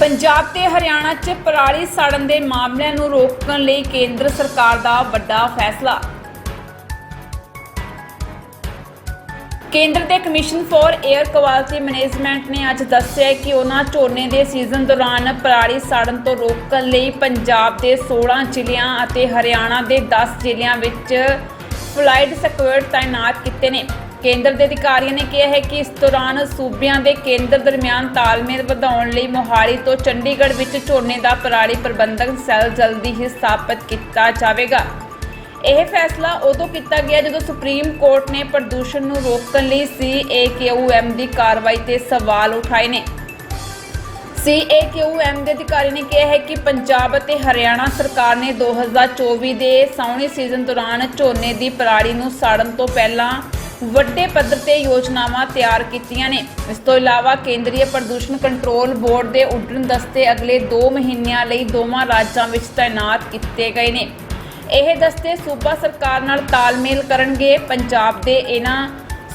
ਪੰਜਾਬ ਤੇ ਹਰਿਆਣਾ 'ਚ ਪਰਾਲੀ ਸਾੜਨ ਦੇ ਮਾਮਲਿਆਂ ਨੂੰ ਰੋਕਣ ਲਈ ਕੇਂਦਰ ਸਰਕਾਰ ਦਾ ਵੱਡਾ ਫੈਸਲਾ। ਕੇਂਦਰ ਦੇ commission for air quality management ਨੇ ਅੱਜ ਦੱਸਿਆ ਕਿ ਉਹਨਾਂ ਝੋਨੇ ਦੇ ਸੀਜ਼ਨ ਦੌਰਾਨ ਪਰਾਲੀ ਸਾੜਨ ਤੋਂ ਰੋਕਣ ਲਈ ਪੰਜਾਬ ਦੇ 16 ਜ਼ਿਲ੍ਹਿਆਂ ਅਤੇ ਹਰਿਆਣਾ ਦੇ 10 ਜ਼ਿਲ੍ਹਿਆਂ ਵਿੱਚ ਫਲਾਈਟ ਸਕੁਐਡ ਤਾਇਨਾਤ ਕੀਤੇ ਨੇ। ਕੇਂਦਰ ਦੇ ਅਧਿਕਾਰੀਆਂ ਨੇ ਕਿਹਾ ਹੈ ਕਿ ਇਸ ਦੌਰਾਨ ਸੂਬਿਆਂ ਦੇ ਕੇਂਦਰ ਦਰਮਿਆਨ ਤਾਲਮੇਲ ਵਧਾਉਣ ਲਈ ਮੋਹਾਲੀ ਤੋਂ ਚੰਡੀਗੜ੍ਹ ਵਿੱਚ ਝੋਨੇ ਦਾ ਪਰਾਲੀ ਪ੍ਰਬੰਧਕ ਸੈੱਲ ਜਲਦੀ ਹੀ ਸਥਾਪਿਤ ਕੀਤਾ ਜਾਵੇਗਾ। ਇਹ ਫੈਸਲਾ ਉਦੋਂ ਕੀਤਾ ਗਿਆ ਜਦੋਂ ਸੁਪਰੀਮ ਕੋਰਟ ਨੇ ਪ੍ਰਦੂਸ਼ਣ ਨੂੰ ਰੋਕਣ ਲਈ ਸੀਏਕਿਊਐਮ ਦੀ ਕਾਰਵਾਈ ਤੇ ਸਵਾਲ ਉਠਾਏ ਨੇ। ਸੀਏਕਿਊਐਮ ਦੇ ਅਧਿਕਾਰੀ ਨੇ ਕਿਹਾ ਹੈ ਕਿ ਪੰਜਾਬ ਅਤੇ ਹਰਿਆਣਾ ਸਰਕਾਰ ਨੇ 2024 ਦੇ ਸਾਉਣੀ ਸੀਜ਼ਨ ਦੌਰਾਨ ਝੋਨੇ ਦੀ ਪਰਾਲੀ ਨੂੰ ਸਾੜਨ ਤੋਂ ਪਹਿਲਾਂ ਵੱਡੇ ਪੱਧਰ ਤੇ ਯੋਜਨਾਵਾਂ ਤਿਆਰ ਕੀਤੀਆਂ ਨੇ। ਇਸ ਤੋਂ ਇਲਾਵਾ ਕੇਂਦਰੀ ਪ੍ਰਦੂਸ਼ਣ ਕੰਟਰੋਲ ਬੋਰਡ ਦੇ ਉੱਡਣ ਦਸਤੇ ਅਗਲੇ 2 ਮਹੀਨਿਆਂ ਲਈ ਦੋਵਾਂ ਰਾਜਾਂ ਵਿੱਚ ਤਾਇਨਾਤ ਕੀਤੇ ਗਏ ਨੇ। ਇਹ ਦਸਤੇ ਸੂਬਾ ਸਰਕਾਰ ਨਾਲ ਤਾਲਮੇਲ ਕਰਨਗੇ। ਪੰਜਾਬ ਦੇ ਇਹਨਾਂ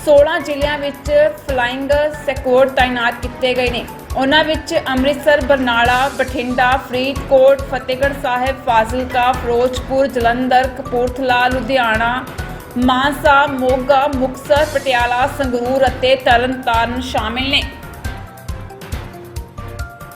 16 ਜ਼ਿਲ੍ਹਿਆਂ ਵਿੱਚ ਫਲਾਈਂਗ ਸਕੁਐਡ ਤਾਇਨਾਤ ਕੀਤੇ ਗਏ ਨੇ। ਉਹਨਾਂ ਵਿੱਚ ਅੰਮ੍ਰਿਤਸਰ, ਬਰਨਾਲਾ, ਬਠਿੰਡਾ, ਫਰੀਦਕੋਟ, ਫਤਿਹਗੜ੍ਹ ਸਾਹਿਬ, ਫਾਜ਼ਿਲਕਾ, ਫਿਰੋਜ਼ਪੁਰ, ਜਲੰਧਰ, ਕਪੂਰਥਲਾ, ਲੁਧਿਆਣਾ ਮਾਨਸਾ ਮੋਗਾ ਮੁਕਤਸਰ ਪਟਿਆਲਾ ਸੰਗਰੂਰ ਅਤੇ ਤਰਨਤਾਰਨ ਸ਼ਾਮਿਲ ਨੇ।